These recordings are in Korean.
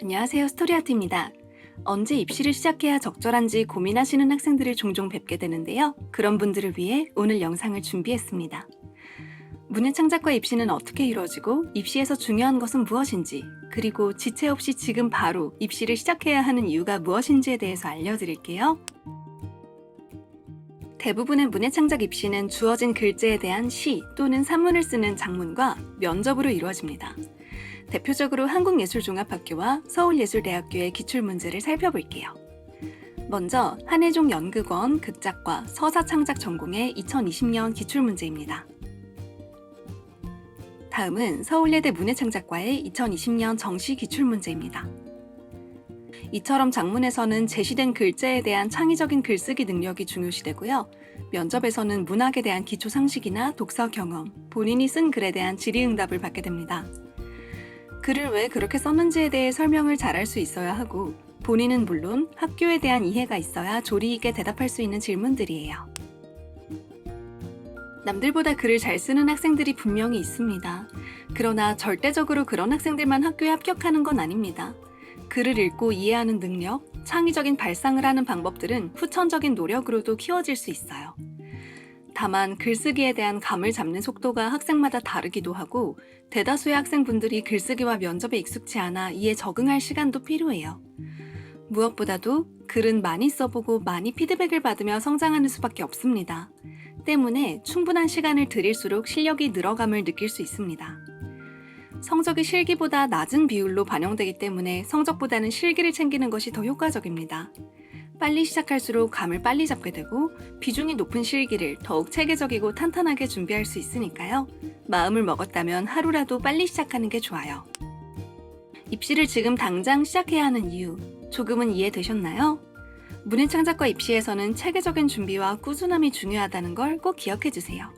안녕하세요. 스토리아트입니다. 언제 입시를 시작해야 적절한지 고민하시는 학생들을 종종 뵙게 되는데요. 그런 분들을 위해 오늘 영상을 준비했습니다. 문해창작과 입시는 어떻게 이루어지고 입시에서 중요한 것은 무엇인지 그리고 지체 없이 지금 바로 입시를 시작해야 하는 이유가 무엇인지에 대해서 알려드릴게요. 대부분의 문해창작 입시는 주어진 글자에 대한 시 또는 산문을 쓰는 작문과 면접으로 이루어집니다. 대표적으로 한국예술종합학교와 서울예술대학교의 기출문제를 살펴볼게요. 먼저 한혜종 연극원 극작과 서사창작 전공의 2020년 기출문제입니다. 다음은 서울예대 문해창작과의 2020년 정시 기출문제입니다. 이처럼 작문에서는 제시된 글자에 대한 창의적인 글쓰기 능력이 중요시되고요. 면접에서는 문학에 대한 기초 상식이나 독서 경험, 본인이 쓴 글에 대한 질의응답을 받게 됩니다. 글을 왜 그렇게 썼는지에 대해 설명을 잘할 수 있어야 하고 본인은 물론 학교에 대한 이해가 있어야 조리 있게 대답할 수 있는 질문들이에요. 남들보다 글을 잘 쓰는 학생들이 분명히 있습니다. 그러나 절대적으로 그런 학생들만 학교에 합격하는 건 아닙니다. 글을 읽고 이해하는 능력, 창의적인 발상을 하는 방법들은 후천적인 노력으로도 키워질 수 있어요. 다만 글쓰기에 대한 감을 잡는 속도가 학생마다 다르기도 하고 대다수의 학생분들이 글쓰기와 면접에 익숙치 않아 이에 적응할 시간도 필요해요. 무엇보다도 글은 많이 써보고 많이 피드백을 받으며 성장하는 수밖에 없습니다. 때문에 충분한 시간을 들일수록 실력이 늘어감을 느낄 수 있습니다. 성적이 실기보다 낮은 비율로 반영되기 때문에 성적보다는 실기를 챙기는 것이 더 효과적입니다. 빨리 시작할수록 감을 빨리 잡게 되고 비중이 높은 실기를 더욱 체계적이고 탄탄하게 준비할 수 있으니까요. 마음을 먹었다면 하루라도 빨리 시작하는 게 좋아요. 입시를 지금 당장 시작해야 하는 이유 조금은 이해되셨나요? 문해창작과 입시에서는 체계적인 준비와 꾸준함이 중요하다는 걸 꼭 기억해 주세요.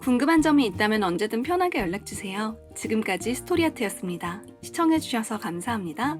궁금한 점이 있다면 언제든 편하게 연락 주세요. 지금까지 스토리아트였습니다. 시청해 주셔서 감사합니다.